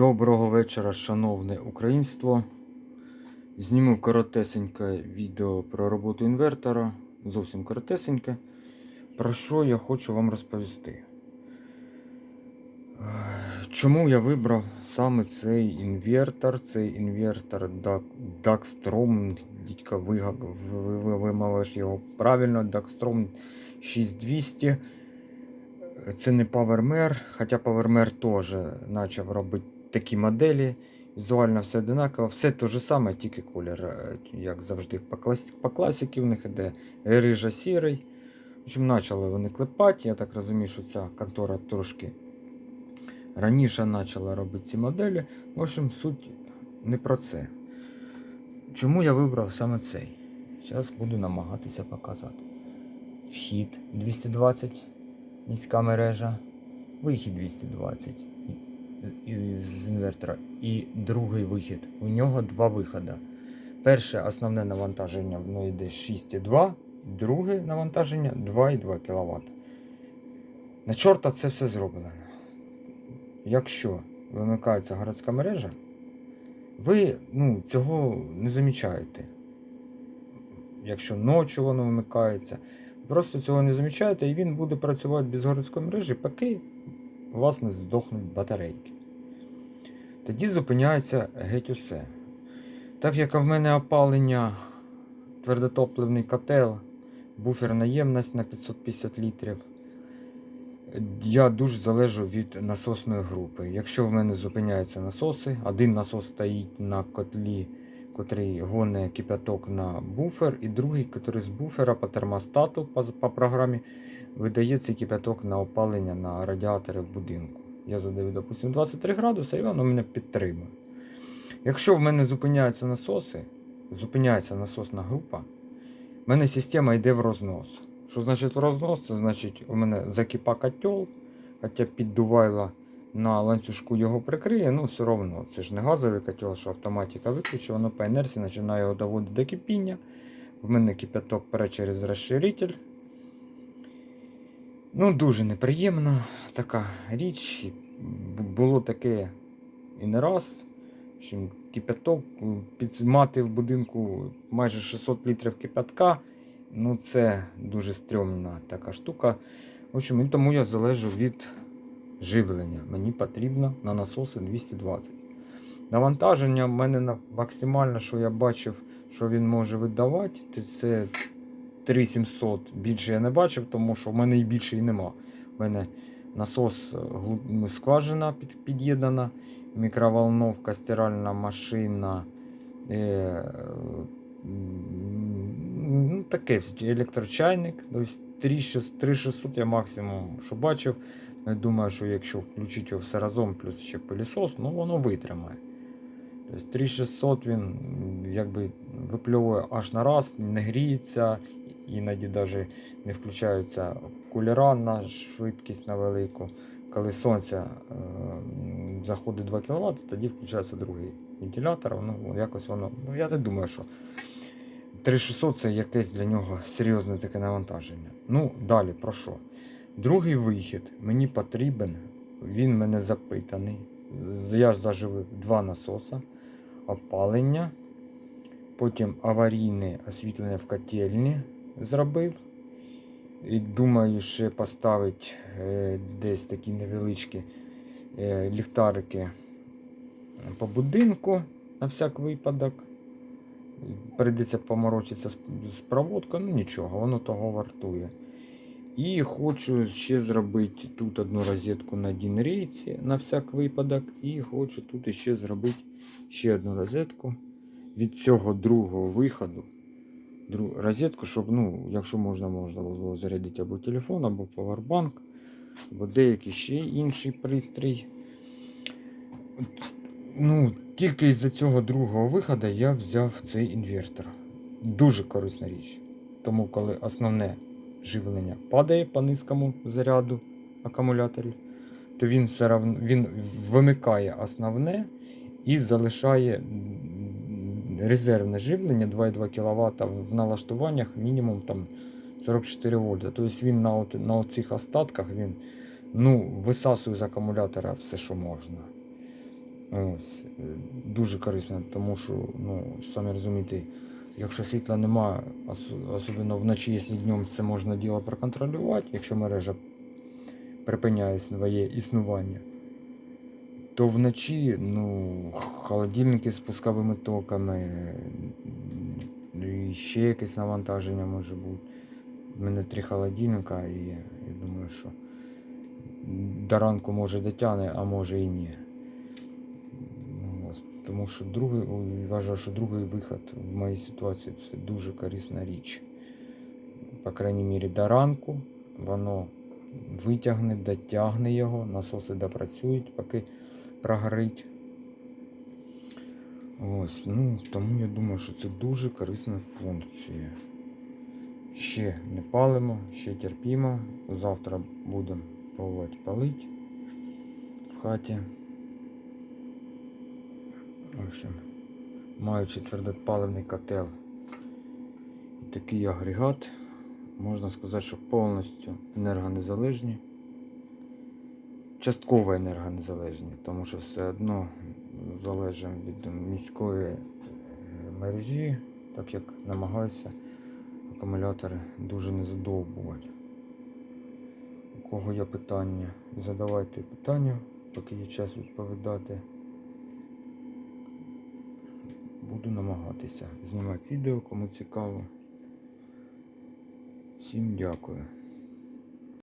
Доброго вечора, шановне українство. Зніму коротесеньке відео про роботу інвертора. Зовсім коротесеньке. Про що я хочу вам розповісти. Чому я вибрав саме цей інвертор? Цей інвертор Dakstrom, дідька вимовиш його правильно, Dakstrom 6200. Це не PowerMer, хоча PowerMer теж почав робити такі моделі. Візуально все одинаково, все те ж саме, тільки колір, е, як завжди, по, клас... по класіки в них іде рижа сірий. В почали вони клепати. Я так розумію, що ця контора трошки раніше почала робити ці моделі. В общем, суть не про це. Чому я вибрав саме цей? Зараз буду намагатися показати. Вхід 220 низька мережа, вихід 220 із інвертора і другий вихід. У нього два виходи. Перше основне навантаження воно йде 6,2, друге навантаження 2,2 кВт. На чорта це все зроблено. Якщо вимикається городська мережа, ви ну, цього не замічаєте. Якщо ночі воно вимикається, Просто цього не замічаєте, і він буде працювати без городської мережі, поки у вас не здохнуть батарейки. Тоді зупиняється геть усе. Так як в мене опалення, твердотопливний котел, буферна ємність на 550 літрів, я дуже залежу від насосної групи. Якщо в мене зупиняються насоси, один насос стоїть на котлі котрий гоне кипяток на буфер, і другий, який з буфера по термостату по, по програмі видає цей кипяток на опалення на радіатори в будинку. Я задаю, допустимо, 23 градуси, і воно мене підтримує. Якщо в мене зупиняються насоси, зупиняється насосна група, в мене система йде в рознос. Що значить в рознос? Це значить, у мене закипа котел, хоча піддувайло на ланцюжку його прикриє, ну все одно це ж не газовий котел, що автоматика виключила, воно по інерції починає його доводити до кипіння. В мене кипяток пере через розширитель. Ну, дуже неприємна така річ. Було таке і не раз. Кипяток підмати в будинку майже 600 літрів кипятка. Ну, це дуже стрьомна така штука. В общем, і тому я залежу від живлення. Мені потрібно на насоси 220. Навантаження в мене максимальне, що я бачив, що він може видавати, це 3700. Більше я не бачив, тому що в мене і більше і нема. У мене насос глиб- скважина під'єднана, мікроволновка, стиральна машина. Е, ну, таке електрочайник. Тобто 3600 я максимум що бачив. Я думаю, що якщо включити його все разом, плюс ще пилісос, ну воно витримає. Тобто 3600 він якби випльовує аж на раз, не гріється, іноді навіть не включаються кулера на швидкість на велику. Коли сонце е, заходить 2 кВт, тоді включається другий вентилятор. Ну, якось воно. Ну, я не думаю, що 3600 це якесь для нього серйозне таке навантаження. Ну, далі про що? Другий вихід мені потрібен, він мене запитаний. Я ж заживив два насоса, опалення, потім аварійне освітлення в котельні зробив. І думаю, ще поставити е, десь такі невеличкі е, ліхтарики по будинку на всяк випадок. Прийдеться поморочитися з, з проводкою, ну нічого, воно того вартує. І хочу ще зробити тут одну розетку на дінрейці на всяк випадок. І хочу тут ще зробити ще одну розетку від цього другого виходу. Розетку, щоб, ну, якщо можна, можна було зарядити або телефон, або павербанк, або деякий ще інший пристрій. Ну, тільки із-за цього другого виходу я взяв цей інвертор. Дуже корисна річ. Тому, коли основне живлення падає по низькому заряду акумуляторів, то він все равно він вимикає основне і залишає резервне живлення 2,2 кВт в налаштуваннях мінімум там 44 вольта. Тобто він на, от, на цих остатках він ну, висасує з акумулятора все, що можна. Ось. е, Дуже корисно, тому що, ну, самі розумієте, якщо світла немає, особливо вночі, якщо днем це можна діло проконтролювати, якщо мережа припиняє своє існування, то вночі ну, холодильники з пусковими токами, і ще якесь навантаження може бути. У мене три холодильника, і я думаю, що до ранку може дотягне, а може і ні. Тому що другий, вважаю, що другий виход в моїй ситуації це дуже корисна річ. По крайній мірі до ранку воно витягне, дотягне його, насоси допрацюють, поки прогорить. Ось, ну, тому я думаю, що це дуже корисна функція. Ще не палимо, ще терпімо. Завтра будемо пробувати палити в хаті. В общем, маючи твердопаливний котел і такий агрегат, можна сказати, що повністю енергонезалежні. Частково енергонезалежні, тому що все одно залежимо від міської е, мережі, так як намагаюся акумулятори дуже не задовбувати. У кого є питання, задавайте питання, поки є час відповідати. Буду намагатися знімати відео, кому цікаво. Всім дякую.